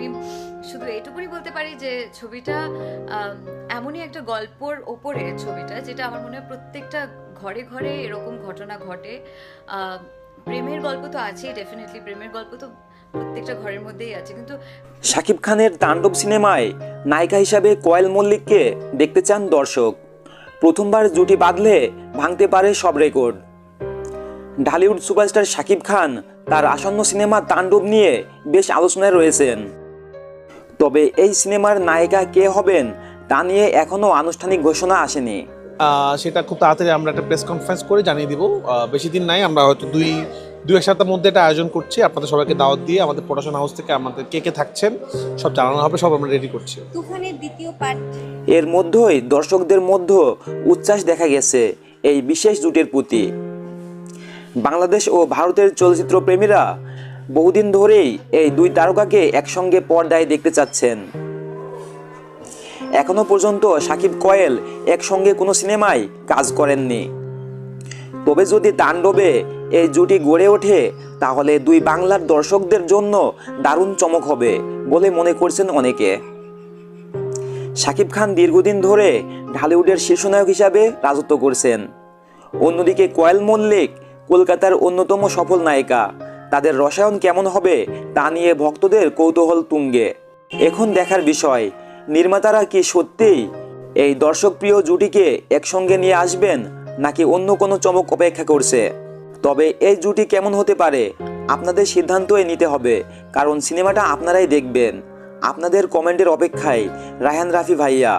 আমি শুধু এটুকুনি বলতে পারি যে ছবিটা এমনই একটা গল্পর ওপরে ছবিটা, যেটা আমার মনে হয় প্রত্যেকটা ঘরে ঘরে এরকম ঘটনা ঘটে। প্রেমের গল্প তো আছেই ডেফিনেটলি প্রেমের গল্প তো প্রত্যেকটা ঘরের মধ্যেই আছে, কিন্তু শাকিব খানের তাণ্ডব সিনেমায় নায়িকা হিসাবে কোয়েল মল্লিককে দেখতে চান দর্শক। প্রথমবার জুটি বাঁধলে ভাঙতে পারে সব রেকর্ড। ঢালিউড সুপারস্টার শাকিব খান তার আসন্ন সিনেমা তাণ্ডব নিয়ে বেশ আলোচনায় রয়েছেন। তবে এই সিনেমার নায়িকা কে হবেন তা নিয়ে এখনও আনুষ্ঠানিক ঘোষণা আসেনি। সেটা খুব তাড়াতাড়ি আমরা একটা প্রেস কনফারেন্স করে জানিয়ে দিব। বেশি দিন নাই আমরা হয়তো দুই দুই এক সপ্তাহের মধ্যে এটা আয়োজন করছি। আপনাদের সবাইকে দাওয়াত দিয়ে আমাদের প্রোডাকশন হাউস থেকে আমাদের কে কে থাকছেন সব জানানো হবে সব আমরা রেডি করছি। তুফানের দ্বিতীয় পার্ট এর মধ্যেই দর্শকদের মধ্যে উচ্ছ্বাস দেখা গেছে এই বিশেষ জুটির প্রতি। বাংলাদেশ ও ভারতের চলচ্চিত্র প্রেমীরা বহুদিন ধরেই এই দুই তারকাকে একসঙ্গে পর্দায় দেখতে চাচ্ছেন। এখনও পর্যন্ত সাকিব কয়েল একসঙ্গে কোনো সিনেমায় কাজ করেননি। তবে যদি তাণ্ডবে এই জুটি গড়ে ওঠে, তাহলে দুই বাংলার দর্শকদের জন্য দারুণ চমক হবে বলে মনে করছেন অনেকে। শাকিব খান দীর্ঘদিন ধরে ঢালিউডের শীর্ষনায়ক হিসাবে রাজত্ব করছেন। অন্যদিকে কয়েল মল্লিক কলকাতার অন্যতম সফল নায়িকা। তাদের রসায়ন কেমন হবে তা নিয়ে ভক্তদের কৌতূহল তুঙ্গে। এখন দেখার বিষয়, নির্মাতারা কি সত্যিই এই দর্শকপ্রিয় জুটিকে একসঙ্গে নিয়ে আসবেন নাকি অন্য কোনো চমক অপেক্ষা করছে? তবে এই জুটি কেমন হতে পারে আপনাদের সিদ্ধান্তই নিতে হবে, কারণ সিনেমাটা আপনারাই দেখবেন। আপনাদের কমেন্টের অপেক্ষায় রায়হান রাফি ভাইয়া।